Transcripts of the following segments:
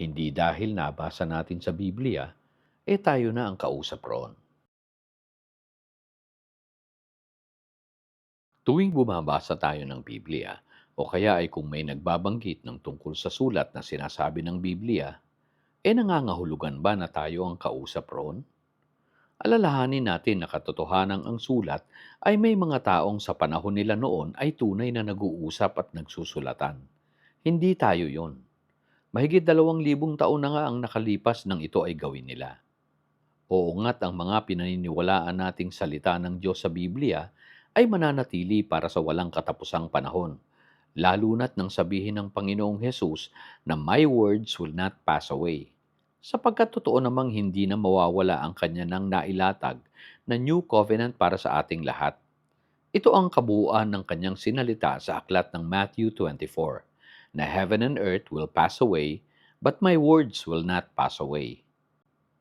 Hindi dahil nabasa natin sa Biblia, eh tayo na ang kausap roon. Tuwing bumabasa tayo ng Biblia, o kaya ay kung may nagbabanggit ng tungkol sa sulat na sinasabi ng Biblia, eh nangangahulugan ba na tayo ang kausap roon? Alalahanin natin na katotohanan ang sulat ay may mga taong sa panahon nila noon ay tunay na nag-uusap at nagsusulatan. Hindi tayo yon. Mahigit dalawang libong taon na nga ang nakalipas nang ito ay gawin nila. Oo nga't ang mga pinaniniwalaan nating salita ng Diyos sa Biblia ay mananatili para sa walang katapusang panahon, lalo na't nang sabihin ng Panginoong Hesus na my words will not pass away sapagkat totoo namang hindi na mawawala ang kanya ng nailatag na new covenant para sa ating lahat. Ito ang kabuuan ng kanyang sinalita sa aklat ng Matthew 24, na heaven and earth will pass away, but my words will not pass away.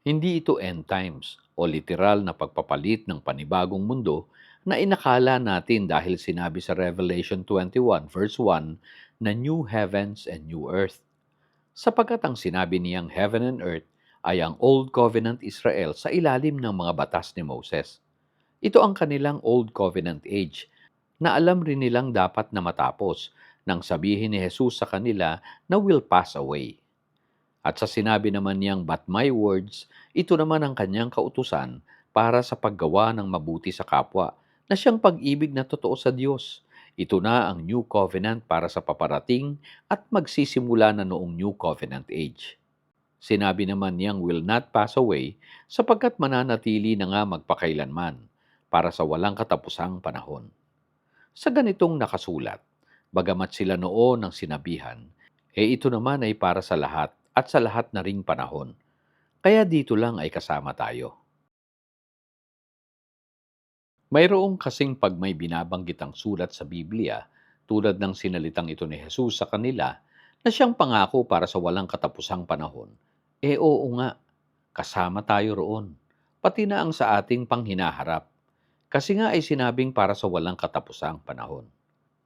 Hindi ito end times o literal na pagpapalit ng panibagong mundo na inakala natin dahil sinabi sa Revelation 21 verse 1 na new heavens and new earth sapagkat ang sinabi niyang heaven and earth ay ang Old Covenant Israel sa ilalim ng mga batas ni Moses. Ito ang kanilang Old Covenant age na alam rin nilang dapat na matapos nang sabihin ni Jesus sa kanila na will pass away. At sa sinabi naman niyang, But my words, ito naman ang kanyang kautusan para sa paggawa ng mabuti sa kapwa, na siyang pag-ibig na totoo sa Diyos ito na ang New Covenant para sa paparating at magsisimula na noong New Covenant age. Sinabi naman niyang will not pass away sapagkat mananatili na nga magpakailanman para sa walang katapusang panahon. Sa ganitong nakasulat, bagamat sila noon ang sinabihan, eh ito naman ay para sa lahat at sa lahat na ring panahon. Kaya dito lang ay kasama tayo. Mayroong kasing pag may binabanggit ang sulat sa Biblia, tulad ng sinalitang ito ni Jesus sa kanila, na siyang pangako para sa walang katapusang panahon. Eh oo nga, kasama tayo roon, pati na ang sa ating panghinaharap. Kasi nga ay sinabing para sa walang katapusang panahon.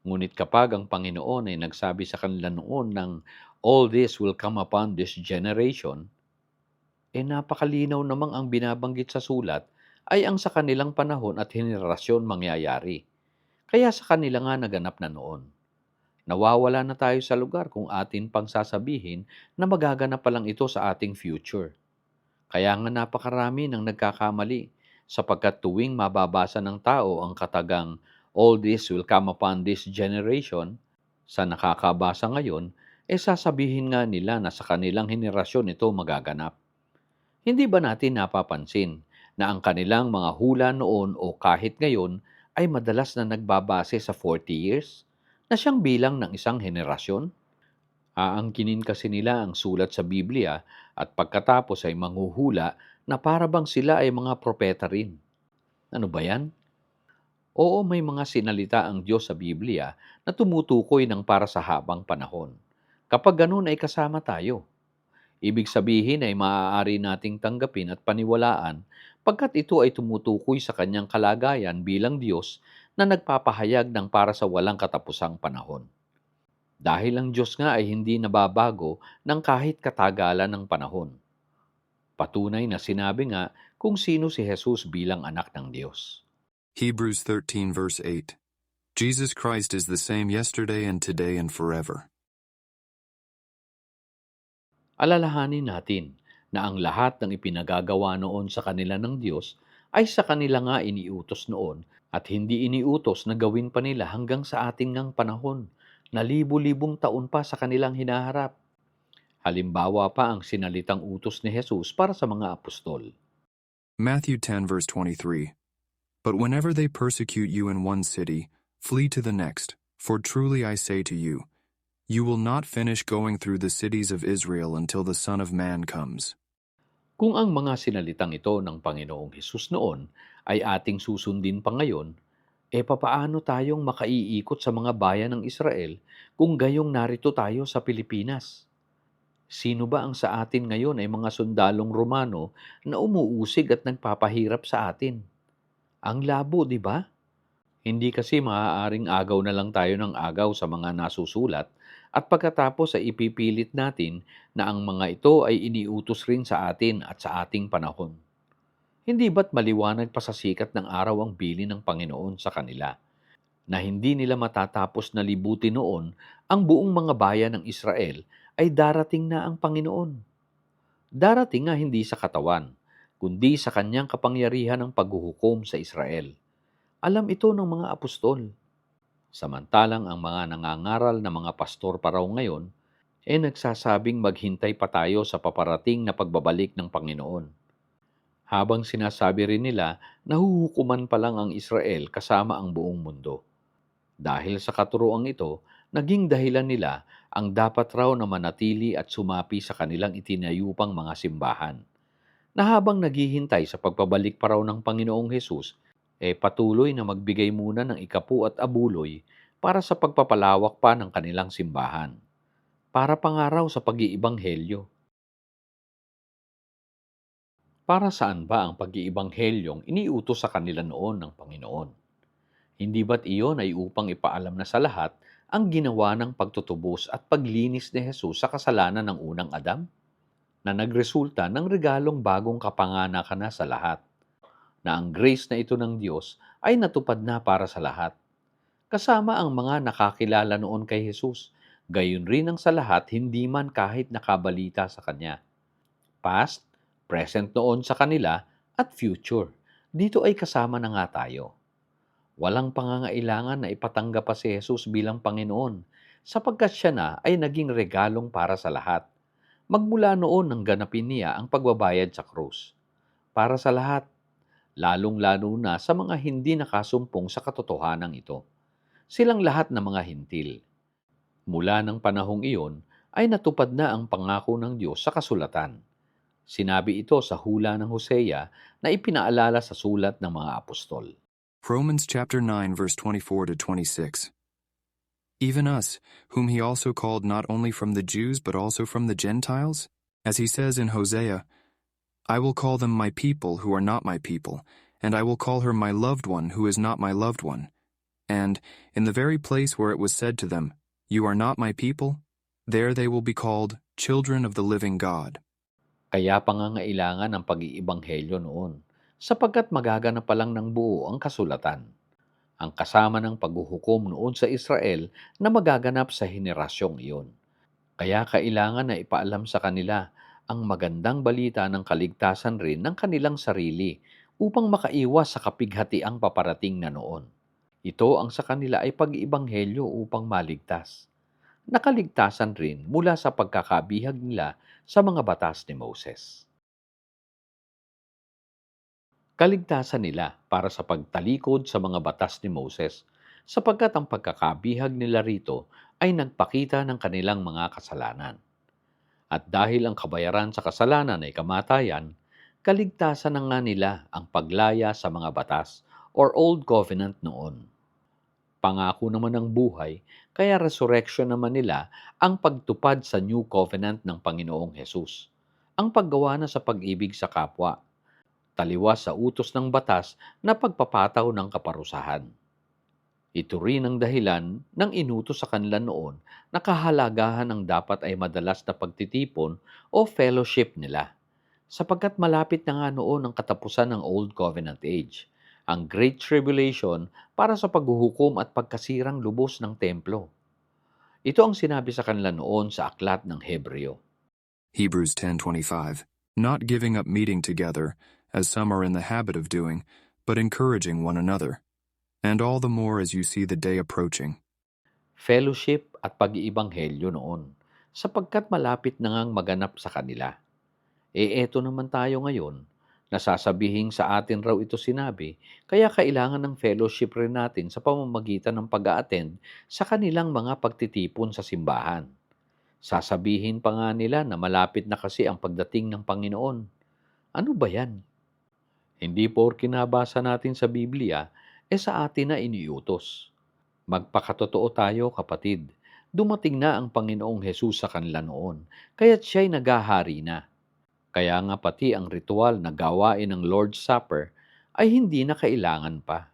Ngunit kapag ang Panginoon ay nagsabi sa kanila noon ng all this will come upon this generation, eh napakalinaw namang ang binabanggit sa sulat ay ang sa kanilang panahon at henerasyon mangyayari. Kaya sa kanila nga naganap na noon. Nawawala na tayo sa lugar kung atin pang sasabihin na magaganap pa lang ito sa ating future. Kaya nga napakarami ng nagkakamali sapagkat tuwing mababasa ng tao ang katagang all this will come upon this generation, sa nakakabasa ngayon, eh sasabihin nga nila na sa kanilang henerasyon ito magaganap. Hindi ba natin napapansin na ang kanilang mga hula noon o kahit ngayon ay madalas na nagbabase sa 40 years na siyang bilang ng isang henerasyon. Aangkinin kasi nila ang sulat sa Biblia at pagkatapos ay manghuhula na para bang sila ay mga propeta rin. Ano ba yan? Oo, may mga sinalita ang Diyos sa Biblia na tumutukoy ng para sa habang panahon. Kapag ganun ay kasama tayo. Ibig sabihin ay maaari nating tanggapin at paniwalaan pagkat ito ay tumutukoy sa kanyang kalagayan bilang Diyos na nagpapahayag ng para sa walang katapusang panahon. Dahil ang Diyos nga ay hindi nababago ng kahit katagalan ng panahon. Patunay na sinabi nga kung sino si Jesus bilang anak ng Diyos. Hebrews 13, verse 8. Jesus Christ is the same yesterday and today and forever. Alalahanin natin na ang lahat ng ipinagagawa noon sa kanila ng Diyos ay sa kanila nga iniutos noon at hindi iniutos na gawin pa nila hanggang sa ating ng panahon na libu-libong taon pa sa kanilang hinaharap. Halimbawa pa ang sinalitang utos ni Jesus para sa mga apostol. Matthew 10, verse 23. But whenever they persecute you in one city, flee to the next. For truly I say to you, you will not finish going through the cities of Israel until the Son of Man comes. Kung ang mga sinalitang ito ng Panginoong Hesus noon ay ating susundin pa ngayon, e papaano tayong makaiikot sa mga bayan ng Israel kung gayong narito tayo sa Pilipinas? Sino ba ang sa atin ngayon ay mga sundalong Romano na umuusig at nagpapahirap sa atin? Ang labo, di ba? Hindi kasi maaaring agaw na lang tayo ng agaw sa mga nasusulat at pagkatapos ay ipipilit natin na ang mga ito ay iniutos rin sa atin at sa ating panahon. Hindi ba't maliwanag pa sa sikat ng araw ang bili ng Panginoon sa kanila? Na hindi nila matatapos na libuti noon ang buong mga bayan ng Israel ay darating na ang Panginoon. Darating nga hindi sa katawan, kundi sa kanyang kapangyarihan ng paghuhukom sa Israel. Alam ito ng mga apostol. Samantalang ang mga nangangaral na mga pastor pa raw ngayon, eh nagsasabing maghintay pa tayo sa paparating na pagbabalik ng Panginoon. Habang sinasabi rin nila na huhukuman pa lang ang Israel kasama ang buong mundo. Dahil sa katuroang ito, naging dahilan nila ang dapat raw na manatili at sumapi sa kanilang itinayupang mga simbahan. Na habang naghihintay sa pagpabalik pa raw ng Panginoong Hesus, eh patuloy na magbigay muna ng ikapu at abuloy para sa pagpapalawak pa ng kanilang simbahan. Para pangaraw sa pag-iibanghelyo. Para saan ba ang pag-iibanghelyong iniutos sa kanila noon ng Panginoon? Hindi ba't iyon ay upang ipaalam na sa lahat ang ginawa ng pagtutubos at paglinis ni Jesus sa kasalanan ng unang Adam? Na nagresulta ng regalong bagong kapanganakan na sa lahat. Na ang grace na ito ng Diyos ay natupad na para sa lahat. Kasama ang mga nakakilala noon kay Jesus, gayon rin ang sa lahat hindi man kahit nakabalita sa Kanya. Past, present noon sa kanila, at future. Dito ay kasama na nga tayo. Walang pangangailangan na ipatanggap pa si Jesus bilang Panginoon sapagkat siya na ay naging regalong para sa lahat. Magmula noon nang ganapin niya ang pagbabayad sa krus. Para sa lahat, lalong-lalo na sa mga hindi nakasumpong sa katotohanan ito. Silang lahat na mga hintil. Mula ng panahong iyon ay natupad na ang pangako ng Diyos sa kasulatan. Sinabi ito sa hula ng Hosea na ipinaalala sa sulat ng mga apostol. Romans chapter 9 verse 24 to 26. Even us, whom he also called not only from the Jews but also from the Gentiles, as he says in Hosea, I will call them my people who are not my people, and I will call her my loved one who is not my loved one. And in the very place where it was said to them, You are not my people, there they will be called children of the living God. Kaya pangangailangan ng pag-iibanghelyo noon, sapagkat magaganap pa lang ng buo ang kasulatan. Ang kasama ng paghuhukom noon sa Israel na magaganap sa henerasyong iyon. Kaya kailangan na ipaalam sa kanila ang magandang balita ng kaligtasan rin ng kanilang sarili upang makaiwas sa kapighatiang paparating na noon. Ito ang sa kanila ay pag-iibanghelyo upang maligtas. Nakaligtasan rin mula sa pagkakabihag nila sa mga batas ni Moses. Kaligtasan nila para sa pagtalikod sa mga batas ni Moses sapagkat ang pagkakabihag nila rito ay nagpakita ng kanilang mga kasalanan. At dahil ang kabayaran sa kasalanan ay kamatayan, kaligtasan na nga nila ang paglaya sa mga batas or Old Covenant noon. Pangako naman ng buhay, kaya resurrection naman nila ang pagtupad sa New Covenant ng Panginoong Hesus. Ang paggawa na sa pag-ibig sa kapwa, taliwas sa utos ng batas na pagpapataw ng kaparusahan. Ito rin ang dahilan ng inutos sa kanila noon na kahalagahan ng dapat ay madalas na pagtitipon o fellowship nila. Sapagkat malapit na nga noon ang katapusan ng Old Covenant Age, ang Great Tribulation para sa paghuhukom at pagkasirang lubos ng templo. Ito ang sinabi sa kanila noon sa aklat ng Hebreo. Hebrews 10:25. Not giving up meeting together, as some are in the habit of doing, but encouraging one another. And all the more as you see the day approaching. fellowship at pag-iibanghelyo noon, sapagkat malapit na ngang maganap sa kanila. E eto naman tayo ngayon, nasasabihin sa atin raw ito sinabi, kaya kailangan ng fellowship rin natin sa pamamagitan ng pag attend sa kanilang mga pagtitipon sa simbahan. Sasabihin pa nga nila na malapit na kasi ang pagdating ng Panginoon. Ano ba yan? Hindi porke nabasa natin sa Biblia, e sa atin na iniutos. Magpakatotoo tayo, kapatid. Dumating na ang Panginoong Hesus sa kanila noon, kaya't siya'y nagahari na. Kaya nga pati ang ritual na gawain ng Lord's Supper ay hindi na kailangan pa.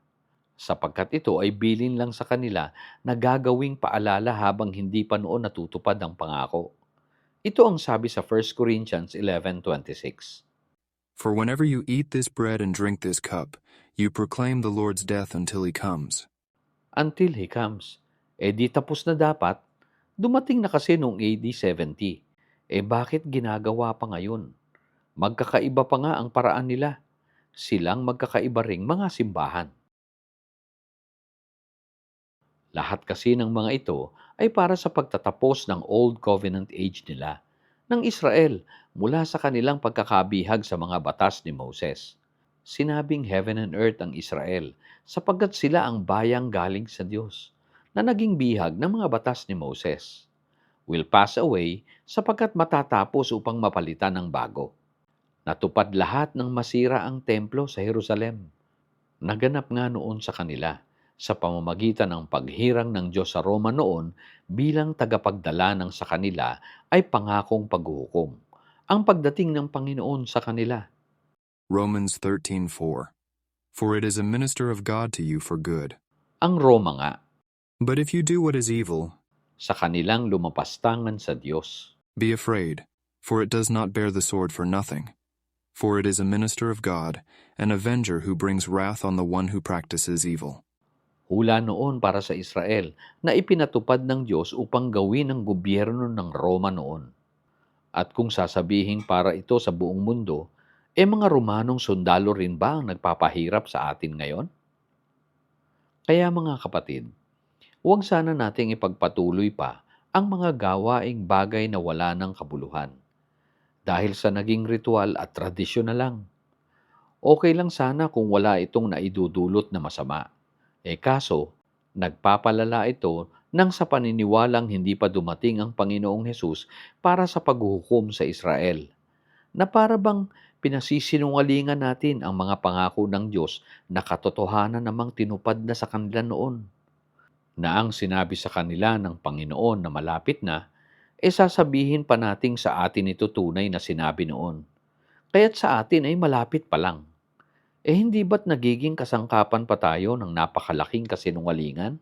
sapagkat ito ay bilin lang sa kanila na gagawing paalala habang hindi pa noon natutupad ang pangako. Ito ang sabi sa 1 Corinthians 11.26. For whenever you eat this bread and drink this cup, you proclaim the Lord's death until he comes. Until He comes. Eh di tapos na dapat. Dumating na kasi noong AD 70. Eh bakit ginagawa pa ngayon? Magkakaiba pa nga ang paraan nila. Silang magkakaiba ring mga simbahan. Lahat kasi ng mga ito ay para sa pagtatapos ng Old Covenant Age nila, ng Israel mula sa kanilang pagkakabihag sa mga batas ni Moses. Sinabing heaven and earth ang Israel sapagkat sila ang bayang galing sa Diyos na naging bihag ng mga batas ni Moses. Will pass away sapagkat matatapos upang mapalitan ng bago. Natupad lahat ng masira ang templo sa Jerusalem. Naganap nga noon sa kanila sa pamamagitan ng paghirang ng Diyos sa Roma noon bilang tagapagdala ng sa kanila ay pangakong paghuhukom. Ang pagdating ng Panginoon sa kanila. Romans 13:4. For it is a minister of God to you for good. Ang Roma nga, But if you do what is evil, sa kanilang lumapastangan sa Diyos. be afraid, for it does not bear the sword for nothing. For it is a minister of God, an avenger who brings wrath on the one who practices evil. Hula noon para sa Israel na ipinatupad ng Diyos upang gawin ang gobyerno ng Roma noon. At kung sasabihin para ito sa buong mundo, e mga Romanong sundalo rin ba ang nagpapahirap sa atin ngayon? Kaya mga kapatid, huwag sana nating ipagpatuloy pa ang mga gawaing bagay na wala ng kabuluhan. Dahil sa naging ritual at tradisyon na lang. Okay lang sana kung wala itong naidudulot na masama. E kaso, nagpapalala ito nang sa paniniwalang hindi pa dumating ang Panginoong Hesus para sa paghuhukom sa Israel. Na para bang pinasisinungalingan natin ang mga pangako ng Diyos na katotohanan namang tinupad na sa kanila noon. Na ang sinabi sa kanila ng Panginoon na malapit na, e sasabihin pa nating sa atin ito tunay na sinabi noon. Kaya't sa atin ay malapit pa lang. Eh hindi ba't nagiging kasangkapan pa tayo ng napakalaking kasinungalingan?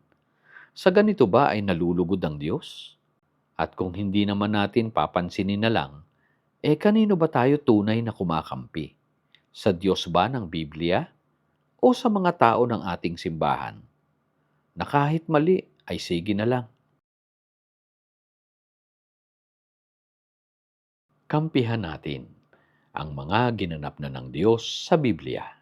Sa ganito ba ay nalulugod ang Diyos? At kung hindi naman natin papansinin na lang, eh kanino ba tayo tunay na kumakampi? Sa Diyos ba ng Biblia? O sa mga tao ng ating simbahan? Na kahit mali ay sige na lang. Kampihan natin ang mga ginanap na ng Diyos sa Biblia.